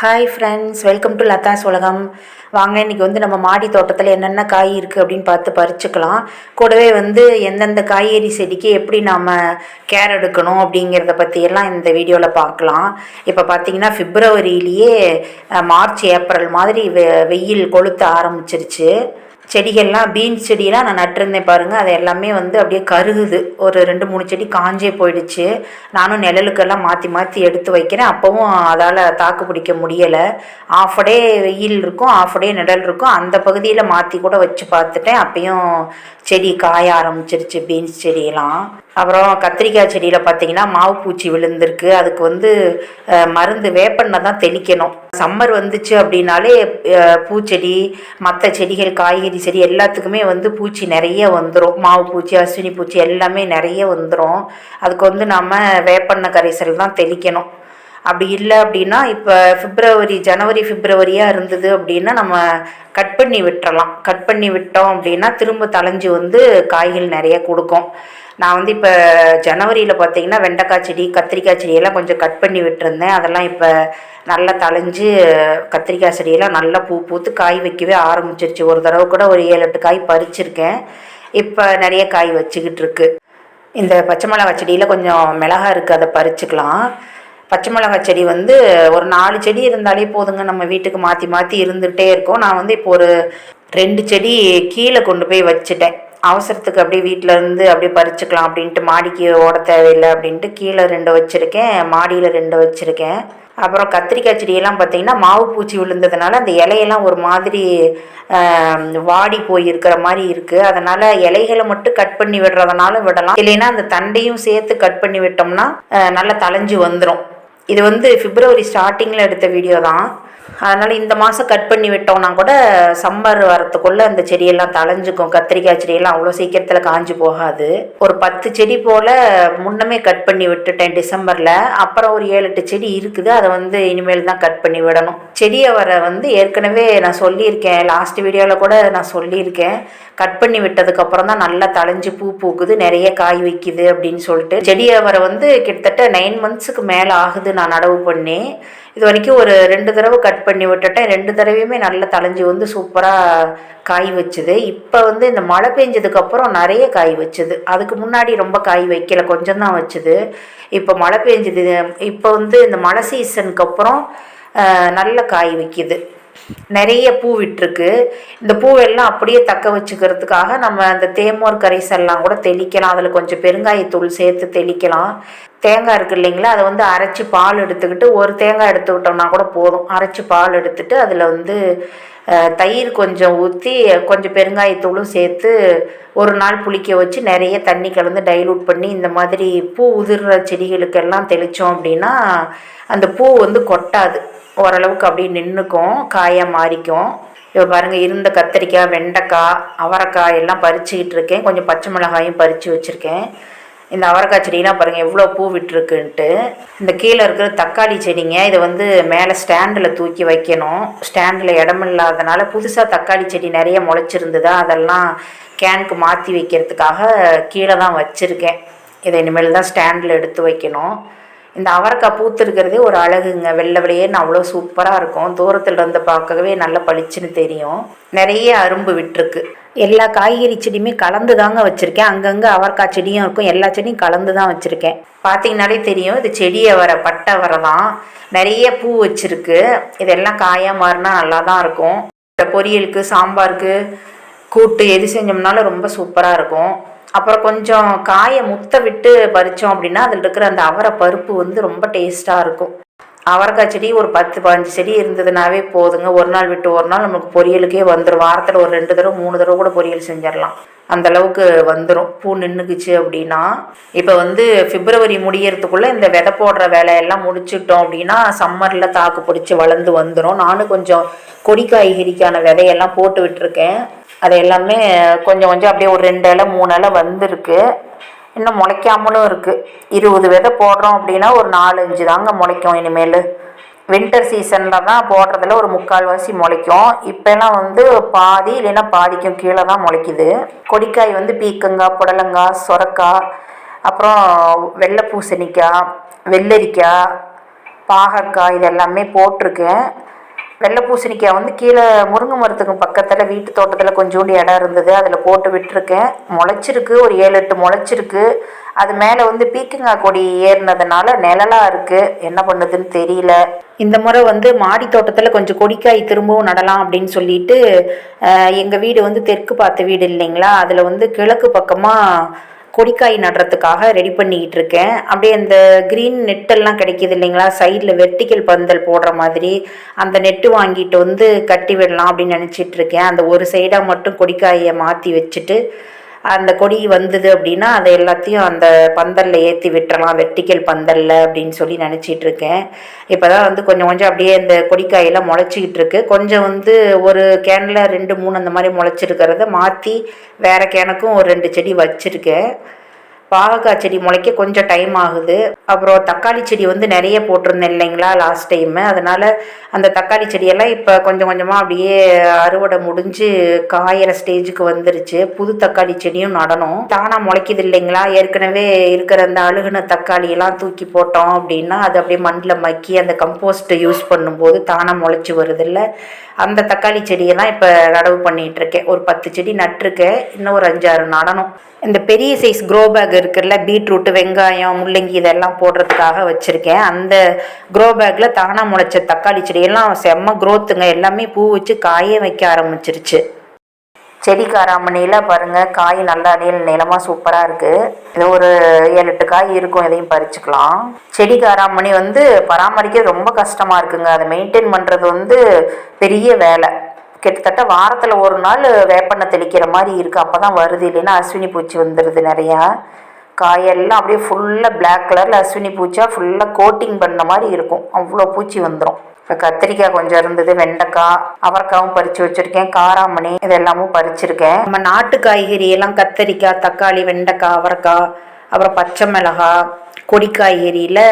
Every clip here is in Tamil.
Hi friends welcome to Latha's உலகம் வாங்க இன்றைக்கி வந்து நம்ம மாடி தோட்டத்தில் என்னென்ன காய் இருக்குது அப்படின்னு பார்த்து பறிச்சுக்கலாம். கூடவே வந்து எந்தெந்த காய்கறி செடிக்கு எப்படி நாம் கேர் எடுக்கணும் அப்படிங்கிறத பற்றியெல்லாம் இந்த வீடியோவில் பார்க்கலாம். இப்போ பார்த்தீங்கன்னா ஃபிப்ரவரியிலேயே மார்ச் ஏப்ரல் மாதிரி வெ வெயில் கொளுத்த ஆரம்பிச்சிருச்சு. செடிகள்லாம் பீன்ஸ் செடியெலாம் நான் நட்டிருந்தேன் பாருங்கள் அது எல்லாமே வந்து அப்படியே கருகுது. ஒரு ரெண்டு மூணு செடி காஞ்சே போயிடுச்சு. நானும் நிழலுக்கெல்லாம் மாற்றி மாற்றி எடுத்து வைக்கிறேன். அப்போவும் அதால் தாக்கு பிடிக்க முடியலை. ஆஃப் டே வெயில் இருக்கும் ஆஃப் டே நிழல் இருக்கும். அந்த பகுதியில் மாற்றி கூட வச்சு பார்த்துட்டேன். அப்பயும் செடி காய ஆரம்பிச்சிருச்சு பீன்ஸ் செடியெல்லாம். அப்புறம் கத்திரிக்காய் செடியில் பார்த்தீங்கன்னா மாவு பூச்சி விழுந்திருக்கு. அதுக்கு வந்து மருந்து வேப்பெண்ணெய் தான் தெளிக்கணும். சம்மர் வந்துச்சு அப்படின்னாலே பூச்செடி மற்ற செடிகள் காய்கறி செடி எல்லாத்துக்குமே வந்து பூச்சி நிறைய வந்துடும் மாவு பூச்சி அஸ்வினி பூச்சி எல்லாமே நிறைய வந்துடும் அதுக்கு வந்து நம்ம வேப்பெண்ணெய் கரைசல் தான் தெளிக்கணும். அப்படி இல்லை அப்படின்னா இப்போ பிப்ரவரி ஜனவரி பிப்ரவரியாக இருந்தது அப்படின்னா நம்ம கட் பண்ணி விட்டுறலாம். கட் பண்ணி விட்டோம் அப்படின்னா திரும்ப தளைஞ்சு வந்து காய்கள் நிறைய கொடுக்கும். நான் வந்து இப்போ ஜனவரியில் பார்த்தீங்கன்னா வெண்டைக்காய் செடி கத்திரிக்காய் செடியெல்லாம் கொஞ்சம் கட் பண்ணி விட்டுருந்தேன். அதெல்லாம் இப்போ நல்லா தளைஞ்சு கத்திரிக்காய் செடியெல்லாம் நல்லா பூ பூத்து காய் வைக்கவே ஆரம்பிச்சிருச்சு. ஒரு தடவை கூட ஒரு ஏழு எட்டு காய் பறிச்சிருக்கேன். இப்போ நிறைய காய் வச்சுக்கிட்டு இருக்கு. இந்த பச்சை மிளகாய் செடியில் கொஞ்சம் மிளகா இருக்குது அதை பறிச்சுக்கலாம். பச்சை மிளகாய் செடி வந்து ஒரு நாலு செடி இருந்தாலே போதுங்க. நம்ம வீட்டுக்கு மாற்றி மாற்றி இருந்துகிட்டே இருக்கோம். நான் வந்து இப்போ ஒரு ரெண்டு செடி கீழே கொண்டு போய் வச்சுட்டேன். அவசரத்துக்கு அப்படியே வீட்டில் இருந்து அப்படியே பறிச்சுக்கலாம் அப்படின்ட்டு மாடிக்கு ஓட தேவையில்லை அப்படின்ட்டு கீழே ரெண்டு வச்சுருக்கேன். மாடியில் ரெண்டு வச்சுருக்கேன். அப்புறம் கத்திரிக்காய் செடியெல்லாம் பார்த்தீங்கன்னா மாவு பூச்சி விழுந்ததுனால அந்த இலையெல்லாம் ஒரு மாதிரி வாடி போய் இருக்கிற மாதிரி இருக்குது அதனால் இலைகளை மட்டும் கட் பண்ணி விடுறதுனால விடலாம். இல்லைன்னா அந்த தண்டையும் சேர்த்து கட் பண்ணி விட்டோம்னா நல்லா தளைஞ்சு வந்துடும் இது வந்து பிப்ரவரி ஸ்டார்டிங்கில் எடுத்த வீடியோ தான். அதனால் இந்த மாதம் கட் பண்ணி விட்டோம்னா கூட சம்மர் வரத்துக்குள்ளே அந்த செடியெல்லாம் தளைஞ்சிக்கும் கத்திரிக்காய் செடியெல்லாம் அவ்வளோ சீக்கிரத்தில் காஞ்சி போகாது. ஒரு பத்து செடி போல் முன்னமே கட் பண்ணி விட்டுட்டேன் டிசம்பரில். அப்புறம் ஒரு ஏழு எட்டு செடி இருக்குது. அதை வந்து இனிமேல் தான் கட் பண்ணி விடணும். செடியை வர வந்து ஏற்கனவே நான் சொல்லியிருக்கேன். லாஸ்ட் வீடியோவில் கூட நான் சொல்லியிருக்கேன். கட் பண்ணி விட்டதுக்கப்புறம் தான் நல்லா தளைஞ்சு பூ பூக்குது. நிறைய காய் வைக்குது அப்படின்னு சொல்லிட்டு. செடியை வர வந்து கிட்டத்தட்ட நைன் மந்த்ஸுக்கு மேலே ஆகுது நான் நடவு பண்ணி இது வரைக்கும் ஒரு ரெண்டு தடவை கட் பண்ணி விட்டுட்டேன். ரெண்டு தடவையுமே நல்லா தளைஞ்சு வந்து சூப்பராக காய் வச்சுது. இப்போ வந்து இந்த மழை பெஞ்சதுக்கப்புறம் நிறைய காய் வச்சுது. அதுக்கு முன்னாடி ரொம்ப காய் வைக்கல கொஞ்சம் தான் வச்சுது. இப்போ மழை பெஞ்சது இப்போ வந்து இந்த மழை சீசனுக்கு அப்புறம் நல்ல காய் வைக்கிது. நிறைய பூ விட்டுருக்கு. இந்த பூவெல்லாம் அப்படியே தக்க வச்சுக்கிறதுக்காக நம்ம அந்த தேமோர் கரைசல்லாம் கூட தெளிக்கலாம். அதில் கொஞ்சம் பெருங்காயத்தூள் சேர்த்து தெளிக்கலாம். தேங்காய் இருக்கு இல்லைங்களா? அதை வந்து அரைச்சி பால் எடுத்துக்கிட்டு ஒரு தேங்காய் எடுத்துக்கிட்டோம்னா கூட போதும். அரைச்சி பால் எடுத்துட்டு அதில் வந்து தயிர் கொஞ்சம் ஊற்றி கொஞ்சம் பெருங்காயத்தூளும் சேர்த்து ஒரு நாள் புளிக்க வச்சு நிறைய தண்ணி கலந்து டைலூட் பண்ணி இந்த மாதிரி பூ உதிர்ற செடிகளுக்கெல்லாம் தெளித்தோம் அப்படின்னா அந்த பூ வந்து கொட்டாது. ஓரளவுக்கு அப்படியே நின்றுக்கும் காயாக மாறிக்கும். இப்போ பாருங்கள் இருந்த கத்திரிக்காய் வெண்டைக்காய் அவரைக்காய் எல்லாம் பறிச்சுக்கிட்டு இருக்கேன். கொஞ்சம் பச்சை மிளகாயும் பறித்து வச்சுருக்கேன். இந்த அவரைக்காய் செடியெலாம் பாருங்கள் எவ்வளோ பூ விட்டுருக்குன்ட்டு. இந்த கீழே இருக்கிற தக்காளி செடிங்க இதை வந்து மேலே ஸ்டாண்டில் தூக்கி வைக்கணும். ஸ்டாண்டில் இடம் இல்லாதனால புதுசாக தக்காளி செடி நிறைய முளைச்சிருந்ததா அதெல்லாம் கேனுக்கு மாற்றி வைக்கிறதுக்காக கீழே தான் வச்சுருக்கேன். இதை இனிமேல் தான் ஸ்டாண்டில் எடுத்து வைக்கணும். இந்த அவரைக்காய் பூத்துருக்கிறதே ஒரு அழகுங்க. வெள்ளை வெளியேன்னு அவ்வளோ சூப்பராக இருக்கும். தூரத்தில் இருந்து பார்க்கவே நல்ல பளிச்சுன்னு தெரியும். நிறைய அரும்பு விட்டுருக்கு. எல்லா காய்கறி செடியுமே கலந்து தாங்க வச்சுருக்கேன். அங்கங்கே அவரைக்காய் செடியும் இருக்கும். எல்லா செடியும் கலந்து தான் வச்சுருக்கேன். பார்த்தீங்கனாலே தெரியும். இது செடியை வர பட்டை வர தான் நிறைய பூ வச்சுருக்கு. இதெல்லாம் காயாக மாறினா நல்லா தான் இருக்கும். இந்த பொரியலுக்கு சாம்பாருக்கு கூட்டு எது செஞ்சோம்னாலும் ரொம்ப சூப்பராக இருக்கும். அப்புறம் கொஞ்சம் காயை முத்த விட்டு பறித்தோம் அப்படின்னா அதில் இருக்கிற அந்த அவரை பருப்பு வந்து ரொம்ப டேஸ்ட்டாக இருக்கும். அவரைக்காய் செடி ஒரு பத்து பதினஞ்சு செடி இருந்ததுனாவே போதுங்க. ஒரு நாள் விட்டு ஒரு நாள் நமக்கு பொரியலுக்கே வந்துடும் வாரத்தில் ஒரு ரெண்டு தடவை மூணு தடவை கூட பொரியல் செஞ்சிடலாம் அந்த அளவுக்கு வந்துடும் பூ நின்றுக்குச்சு அப்படின்னா இப்போ வந்து பிப்ரவரி முடியறதுக்குள்ளே இந்த விதை போடுற வேலையெல்லாம் முடிச்சிட்டோம் அப்படின்னா சம்மரில் தாக்கு பிடிச்சி வளர்ந்து வந்துடும் நானும் கொஞ்சம் கொடி காய்கறிக்கான விதையெல்லாம் போட்டு விட்டுருக்கேன். அது எல்லாமே கொஞ்சம் கொஞ்சம் அப்படியே ஒரு ரெண்டு இலை மூணு இலை வந்திருக்கு. இன்னும் முளைக்காமலும் இருக்குது இருபது விதை போடுறோம் அப்படின்னா ஒரு நாலஞ்சு தாங்க முளைக்கும் இனிமேல். வின்டர் சீசனில் தான் போடுறதுல ஒரு முக்கால்வாசி முளைக்கும். இப்போலாம் வந்து பாதி இல்லைன்னா பாதிக்கும் கீழே தான் முளைக்குது. கொடிக்காய் வந்து பீக்கங்காய் புடலங்காய் சொரக்காய் அப்புறம் வெள்ளை பூசணிக்காய் வெள்ளரிக்காய் பாகற்காய் இது எல்லாமே போட்டிருக்கேன். வெள்ளை பூசணிக்காய் வந்து கீழே முருங்கை மரத்துக்கு பக்கத்தில் வீட்டு தோட்டத்தில் கொஞ்சோண்டு இடம் இருந்தது. அதில் போட்டு விட்டுருக்கேன். முளைச்சிருக்கு. ஒரு ஏழு எட்டு முளைச்சிருக்கு. அது மேலே வந்து பீக்கங்காய் கொடி ஏறினதுனால நிழலாக இருக்குது என்ன பண்ணுதுன்னு தெரியல. இந்த முறை வந்து மாடி தோட்டத்தில் கொஞ்சம் கொடிக்காய் திரும்பவும் நடலாம் அப்படின்னு சொல்லிட்டு எங்கள் வீடு வந்து தெற்கு பார்த்த வீடு இல்லைங்களா? அதில் வந்து கிழக்கு பக்கமாக கொடிக்காய் நடுறதுக்காக ரெடி பண்ணிக்கிட்டு இருக்கேன் அப்படியே அந்த க்ரீன் நெட்டெல்லாம் கிடைக்கிது இல்லைங்களா? சைடில் வெர்டிக்கல் பந்தல் போடுற மாதிரி அந்த நெட்டு வாங்கிட்டு வந்து கட்டி விடலாம் அப்படின்னு நினச்சிட்ருக்கேன் அந்த ஒரு சைடாக மட்டும் கொடிக்காயை மாற்றி வச்சுட்டு அந்த கொடி வந்தது அப்படின்னா அதை எல்லாத்தையும் அந்த பந்தலில் ஏற்றி விட்டுறலாம் வெட்டிக்கல் பந்தலில் அப்படின்னு சொல்லி நினச்சிட்டு இருக்கேன். இப்போ தான் வந்து கொஞ்சம் கொஞ்சம் அப்படியே இந்த கொடிக்காயெல்லாம் முளைச்சிக்கிட்டு இருக்கு கொஞ்சம் வந்து ஒரு கேனில் ரெண்டு மூணு அந்த மாதிரி முளைச்சிருக்கிறத மாற்றி வேறு கேனுக்கும் ஒரு ரெண்டு செடி வச்சுருக்கேன். பாகக்காய் செடி முளைக்க கொஞ்சம் டைம் ஆகுது. அப்புறம் தக்காளி செடி வந்து நிறைய போட்டிருந்தேன் இல்லைங்களா லாஸ்ட் டைமு அதனால் அந்த தக்காளி செடியெல்லாம் இப்போ கொஞ்சம் கொஞ்சமாக அப்படியே அறுவடை முடிஞ்சு காயிற ஸ்டேஜுக்கு வந்துருச்சு. புது தக்காளி செடியும் நடணும். தானாக முளைக்குது இல்லைங்களா? ஏற்கனவே இருக்கிற அந்த அழுகுன தக்காளியெல்லாம் தூக்கி போட்டோம் அப்படின்னா அது அப்படியே மண்ணில் மக்கி அந்த கம்போஸ்ட்டை யூஸ் பண்ணும்போது தானாக முளைச்சி வருதில்ல. அந்த தக்காளி செடியெல்லாம் இப்போ நடவு பண்ணிகிட்டு இருக்கேன். ஒரு பத்து செடி நட்டிருக்கேன். இன்னும் ஒரு அஞ்சாறு நடணும். இந்த பெரிய சைஸ் க்ரோ பேக் இருக்குல்ல பீட்ரூட்டு வெங்காயம் முள்ளங்கி இதெல்லாம் போடுறதுக்காக வச்சுருக்கேன். அந்த க்ரோ பேக்கில் தானாக முளைச்ச தக்காளி செடியெல்லாம் செம்ம க்ரோத்துங்க எல்லாமே பூ வச்சு காயே வைக்க ஆரம்பிச்சிருச்சு. செடி காராமணியில் பாருங்கள் காய் நல்லா நீள நீளமாக சூப்பராக இருக்குது இது ஒரு ஏழு எட்டு காய் இருக்கும் இதையும் பறிச்சுக்கலாம். செடி காராமணி வந்து பராமரிக்க ரொம்ப கஷ்டமாக இருக்குங்க. அதை மெயின்டைன் பண்ணுறது வந்து பெரிய வேலை. கிட்டத்தட்ட வாரத்தில் ஒரு நாள் வேப்பெண்ணெய் தெளிக்கிற மாதிரி இருக்குது அப்போ தான் வருது. இல்லைன்னா அஸ்வினி பூச்சி வந்துடுது நிறையா. காயெல்லாம் அப்படியே ஃபுல்லாக பிளாக் கலரில் அஸ்வினி பூச்சியாக ஃபுல்லாக கோட்டிங் பண்ண மாதிரி இருக்கும். அவ்வளோ பூச்சி வந்துடும் இப்போ கத்திரிக்காய் கொஞ்சம் இருந்தது வெண்டைக்காய் அவரைக்காவும் பறித்து வச்சுருக்கேன் காராமணி இது எல்லாமும் பறிச்சிருக்கேன். நம்ம நாட்டு காய்கறி எல்லாம் கத்திரிக்காய் தக்காளி வெண்டைக்காய் அவரைக்காய் அப்புறம் பச்சை மிளகாய் கொடி காய்கறியில்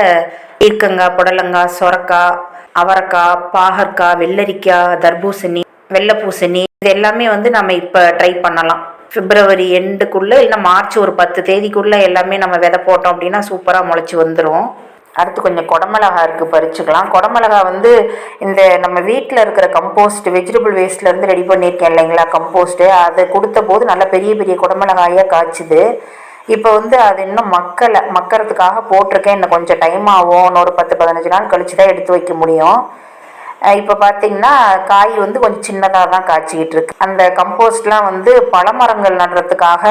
ஈர்க்கங்காய் புடலங்காய் சொரக்காய் அவரைக்காய் பாகற்காய் வெள்ளரிக்காய் தர்பூசணி வெள்ளை பூசணி இது எல்லாமே வந்து நம்ம இப்போ ட்ரை பண்ணலாம். பிப்ரவரி எண்டுக்குள்ளே இல்லைன்னா மார்ச் ஒரு பத்து தேதிக்குள்ளே எல்லாமே நம்ம விதை போட்டோம் அப்படின்னா சூப்பராக முளைச்சி வந்துடும் அடுத்து கொஞ்சம் குடமிளகா இருக்குது பறிச்சுக்கலாம். குடமிளகா வந்து இந்த நம்ம வீட்டில் இருக்கிற கம்போஸ்ட் வெஜிடபிள் வேஸ்ட்லேருந்து ரெடி பண்ணியிருக்கேன் இல்லைங்களா கம்போஸ்ட்டு அதை கொடுத்த போது நல்லா பெரிய பெரிய குடமிளகாயாக காய்ச்சுது. இப்போ வந்து அது இன்னும் மக்களை மக்கிறதுக்காக போட்டிருக்கேன். இன்னும் கொஞ்சம் டைம் ஆகும். இன்னொரு பத்து பதினஞ்சு நாள் கழிச்சு தான் எடுத்து வைக்க முடியும். இப்போ பார்த்தீங்கன்னா காய் வந்து கொஞ்சம் சின்னதாக தான் காய்ச்சிக்கிட்டு இருக்கு அந்த கம்போஸ்ட்லாம் வந்து பழமரங்கள் நடுறதுக்காக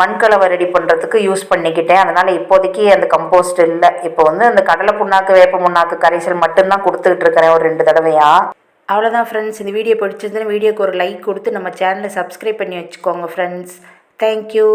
மண்கலவை ரெடி பண்ணுறதுக்கு யூஸ் பண்ணிக்கிட்டேன். அதனால் இப்போதைக்கு அந்த கம்போஸ்ட் இல்லை. இப்போ வந்து அந்த கடலை புண்ணாக்கு வேப்ப புண்ணாக்கு கரைசல் மட்டும்தான் கொடுத்துக்கிட்டு இருக்கிறேன் ஒரு ரெண்டு தடவையாக அவ்வளோதான் ஃப்ரெண்ட்ஸ் இந்த வீடியோ பிடிச்சிருந்துன்னு வீடியோக்கு ஒரு லைக் கொடுத்து நம்ம சேனலை சப்ஸ்கிரைப் பண்ணி வச்சுக்கோங்க ஃப்ரெண்ட்ஸ் தேங்க்யூ